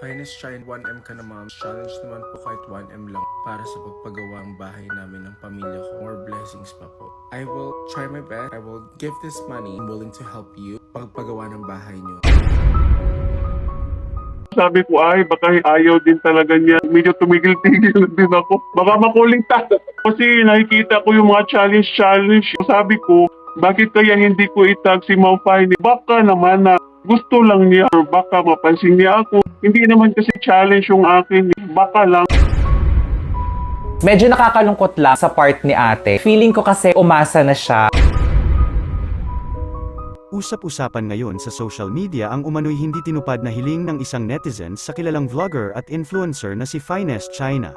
Finest Shine 1M ka na ma'am. Challenge naman po kahit 1M lang para sa pagpagawa ng bahay namin ng pamilya ko. More blessings pa po. I will try my best. I will give this money. I'm willing to help you pagpagawa ng bahay niyo. Sabi ko, ay, baka ayaw din talaga niya. Medyo tumigil-tigil din ako. Baka makuling ta. Kasi nakikita ko yung mga challenge-challenge. Sabi ko, bakit kaya hindi ko itag si Ma'am Fanny? Baka naman na gusto lang niya or baka mapansin niya ako. Hindi naman kasi challenge yung akin. Baka lang. Medyo nakakalungkot lang sa part ni ate. Feeling ko kasi umasa na siya. Usap-usapan ngayon sa social media ang umano'y hindi tinupad na hiling ng isang netizen sa kilalang vlogger at influencer na si Finest China.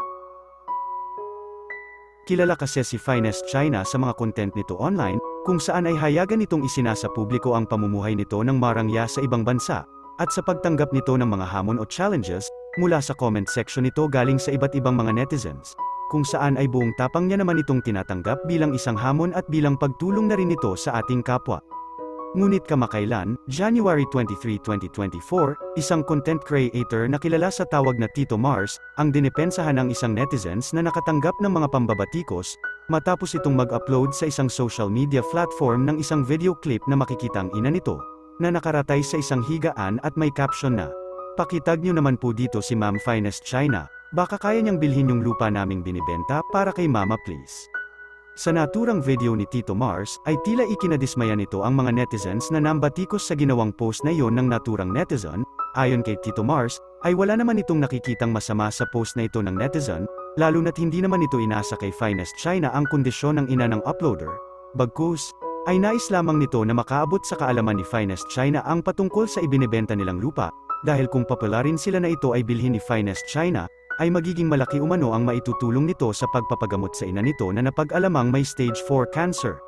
Kilala kasi si Finest China sa mga content nito online, kung saan ay hayagan nitong isinasa publiko ang pamumuhay nito ng marangya sa ibang bansa, at sa pagtanggap nito ng mga hamon o challenges, mula sa comment section nito galing sa iba't ibang mga netizens, kung saan ay buong tapang niya naman itong tinatanggap bilang isang hamon at bilang pagtulong na rin ito sa ating kapwa. Ngunit kamakailan, January 23, 2024, isang content creator na kilala sa tawag na Tito Mars, ang dinipensahan ng isang netizens na nakatanggap ng mga pambabatikos, matapos itong mag-upload sa isang social media platform ng isang video clip na makikita ang ina nito, na nakaratay sa isang higaan at may caption na, Pakitag nyo naman po dito si Ma'am Finest China, baka kaya niyang bilhin yung lupa naming binibenta para kay Mama please. Sa naturang video ni Tito Mars, ay tila ikinadismaya nito ang mga netizens na nambatikos sa ginawang post na iyon ng naturang netizen, ayon kay Tito Mars, ay wala naman itong nakikitang masama sa post na ito ng netizen, lalo na't hindi naman ito inasa kay Finest China ang kondisyon ng ina ng uploader. Bagkus, ay nais lamang nito na makaabot sa kaalaman ni Finest China ang patungkol sa ibinebenta nilang lupa, dahil kung papalarin sila na ito ay bilhin ni Finest China, ay magiging malaki umano ang maitutulong nito sa pagpapagamot sa ina nito na napag-alamang may stage 4 cancer.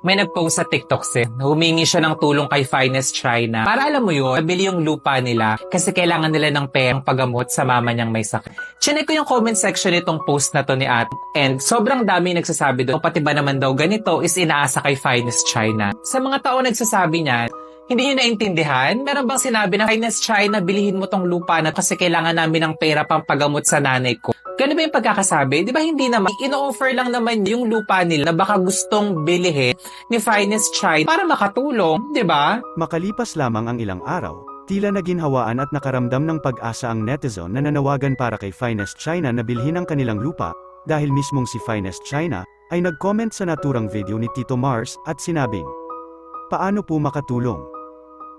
May nag-post sa TikTok si humingi siya ng tulong kay Finest China. Para alam mo yun, nabili yung lupa nila kasi kailangan nila ng perang paggamot sa mama niyang may sakit. Chinek ko yung comment section nitong post na to ni At and sobrang dami nagsasabi doon, pati ba naman daw ganito is inaasa kay Finest China. Sa mga tao nagsasabi niyan, hindi nyo naintindihan? Meron bang sinabi na Finest China, bilihin mo tong lupa na kasi kailangan namin ng pera pang paggamot sa nanay ko? Ganun ba yung pagkakasabi? Di ba hindi naman? Ino-offer lang naman yung lupa nila na baka gustong bilihin ni Finest China para makatulong, di ba? Makalipas lamang ang ilang araw, tila naginhawaan at nakaramdam ng pag-asa ang netizen na nanawagan para kay Finest China na bilhin ang kanilang lupa, dahil mismong si Finest China, ay nag-comment sa naturang video ni Tito Mars at sinabing, Paano po makatulong?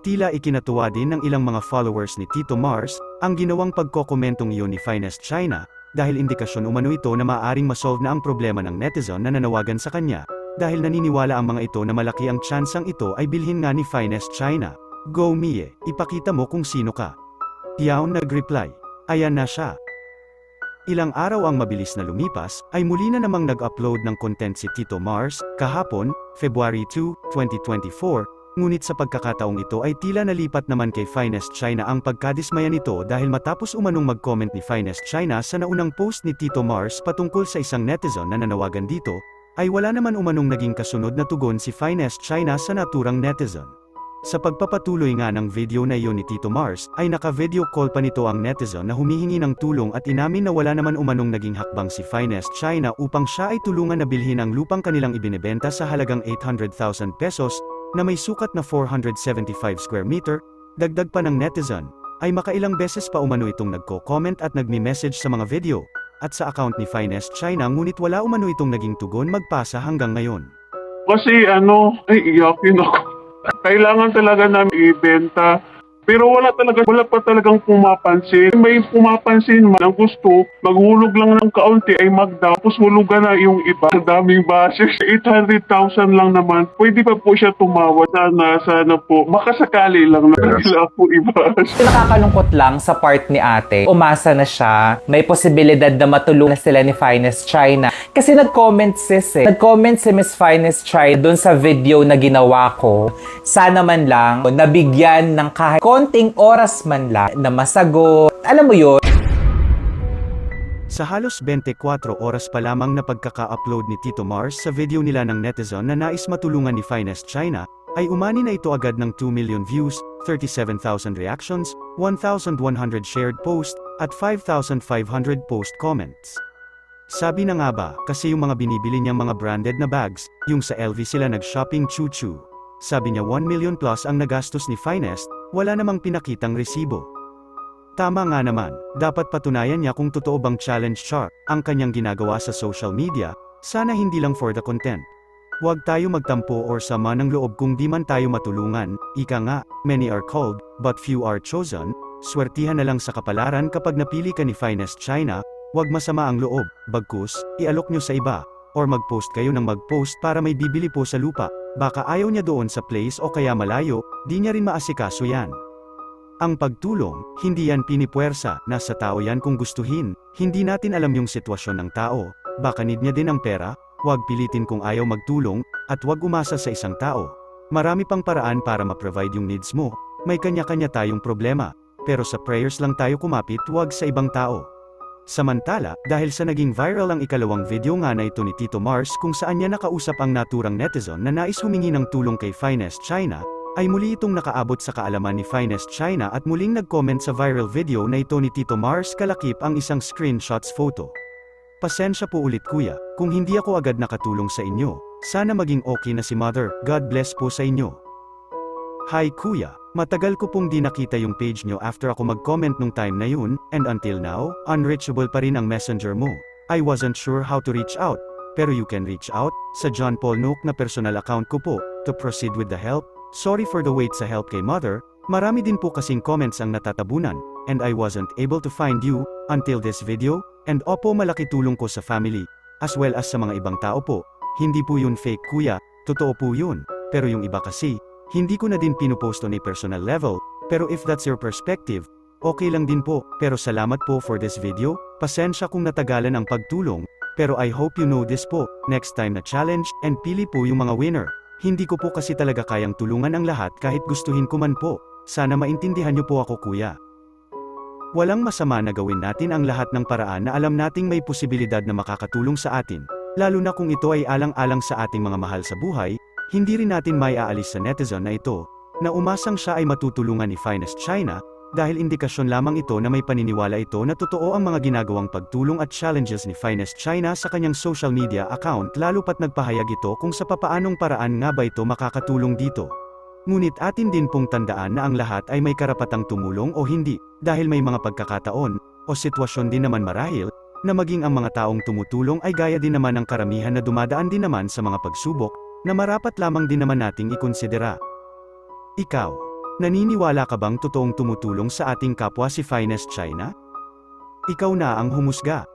Tila ikinatuwa din ng ilang mga followers ni Tito Mars, ang ginawang pagkokomentong iyon ni Finest China, dahil indikasyon umano ito na maaaring masolve na ang problema ng netizen na nanawagan sa kanya, dahil naniniwala ang mga ito na malaki ang tsansang ito ay bilhin nga ni Finest China. Go Mie, ipakita mo kung sino ka. Yaon nag-reply, ayan na siya. Ilang araw ang mabilis na lumipas, ay muli na namang nag-upload ng content si Tito Mars, kahapon, February 2, 2024, ngunit sa pagkakataong ito ay tila nalipat naman kay Finest China ang pagkadismaya nito dahil matapos umanong mag-comment ni Finest China sa naunang post ni Tito Mars patungkol sa isang netizen na nanawagan dito, ay wala naman umanong naging kasunod na tugon si Finest China sa naturang netizen. Sa pagpapatuloy nga ng video na iyon ni Tito Mars, ay naka-video call pa nito ang netizen na humihingi ng tulong at inamin na wala naman umanong naging hakbang si Finest China upang siya ay tulungan na bilhin ang lupang kanilang ibinebenta sa halagang 800,000 pesos, na may sukat na 475 square meter, dagdag pa ng netizen, ay makailang beses pa umano itong nagko-comment at nagmi-message sa mga video, at sa account ni Finest China ngunit wala umano itong naging tugon magpasa hanggang ngayon. Kasi ano, ay iyakin ako. Kailangan talaga namin ibenta. Pero wala talaga, wala pa talagang pumapansin. May pumapansin man ang gusto, maghulog lang ng kaunti ay magdaw, tapos hulugan na yung iba. Sa daming bases, 800,000 lang naman. Pwede pa po siya tumawad. Sana, sana po. Makasakali lang na sila po iba. Nakakalungkot lang sa part ni ate. Umasa na siya. May posibilidad na matulungan sila ni Finest China. Kasi nag-comment sis eh. Nag-comment si Miss Finest China dun sa video na ginawa ko. Sana man lang nabigyan ng kahit konting oras man lang na masagot. Alam mo yun? Sa halos 24 oras pa lamang na pagkaka-upload ni Tito Mars sa video nila ng netizen na nais matulungan ni Finest China, ay umani na ito agad ng 2 million views, 37,000 reactions, 1,100 shared post, at 5,500 post comments. Sabi na nga ba, kasi yung mga binibili niyang mga branded na bags, yung sa LV sila nag-shopping choo-choo. Sabi niya 1 million plus ang nagastos ni Finest, wala namang pinakitang resibo. Tama nga naman, dapat patunayan niya kung totoo bang challenge chart ang kanyang ginagawa sa social media, sana hindi lang for the content. Huwag tayo magtampo or sama ng loob kung di man tayo matulungan, ika nga, many are called, but few are chosen, swertihan na lang sa kapalaran kapag napili ka ni Finest China, huwag masama ang loob, bagkus, ialok nyo sa iba, or mag-post kayo ng mag-post para may bibili po sa lupa, baka ayaw niya doon sa place o kaya malayo, di niya rin maasikaso yan. Ang pagtulong, hindi yan pinipuwersa, nasa tao yan kung gustuhin, hindi natin alam yung sitwasyon ng tao, baka need niya din ang pera, huwag pilitin kung ayaw magtulong, at huwag umasa sa isang tao. Marami pang paraan para ma-provide yung needs mo, may kanya-kanya tayong problema, pero sa prayers lang tayo kumapit huwag sa ibang tao. Samantala, dahil sa naging viral ang ikalawang video nga na ito ni Tito Mars kung saan niya nakausap ang naturang netizen na nais humingi ng tulong kay Finest China, ay muli itong nakaabot sa kaalaman ni Finest China at muling nag-comment sa viral video na ito ni Tito Mars kalakip ang isang screenshots photo. Pasensya po ulit kuya, kung hindi ako agad nakatulong sa inyo, sana maging okay na si mother, God bless po sa inyo. Hi kuya, matagal ko pong di nakita yung page nyo after ako mag-comment nung time na yun, and until now, unreachable pa rin ang messenger mo. I wasn't sure how to reach out, pero you can reach out, sa John Paul Nook na personal account ko po, to proceed with the help, sorry for the wait sa help kay mother, marami din po kasing comments ang natatabunan, and I wasn't able to find you, until this video, and opo malaki tulong ko sa family, as well as sa mga ibang tao po, hindi po yun fake kuya, totoo po yun, pero yung iba kasi, hindi ko na din pinupost on a personal level, pero if that's your perspective, okay lang din po, pero salamat po for this video, pasensya kung natagalan ang pagtulong, pero I hope you know this po, next time na challenge, and pili po yung mga winner. Hindi ko po kasi talaga kayang tulungan ang lahat kahit gustuhin ko man po, sana maintindihan niyo po ako kuya. Walang masama na gawin natin ang lahat ng paraan na alam nating may posibilidad na makakatulong sa atin, lalo na kung ito ay alang-alang sa ating mga mahal sa buhay, hindi rin natin may aalis sa netizen na ito, na umasang siya ay matutulungan ni Finest China, dahil indikasyon lamang ito na may paniniwala ito na totoo ang mga ginagawang pagtulong at challenges ni Finest China sa kanyang social media account lalo pat nagpahayag ito kung sa papaanong paraan nga ba ito makakatulong dito. Ngunit atin din pong tandaan na ang lahat ay may karapatang tumulong o hindi, dahil may mga pagkakataon, o sitwasyon din naman marahil, na maging ang mga taong tumutulong ay gaya din naman ng karamihan na dumadaan din naman sa mga pagsubok, na marapat lamang din naman nating ikonsidera. Ikaw, naniniwala ka bang totoong tumutulong sa ating kapwa si Finest China? Ikaw na ang humusga.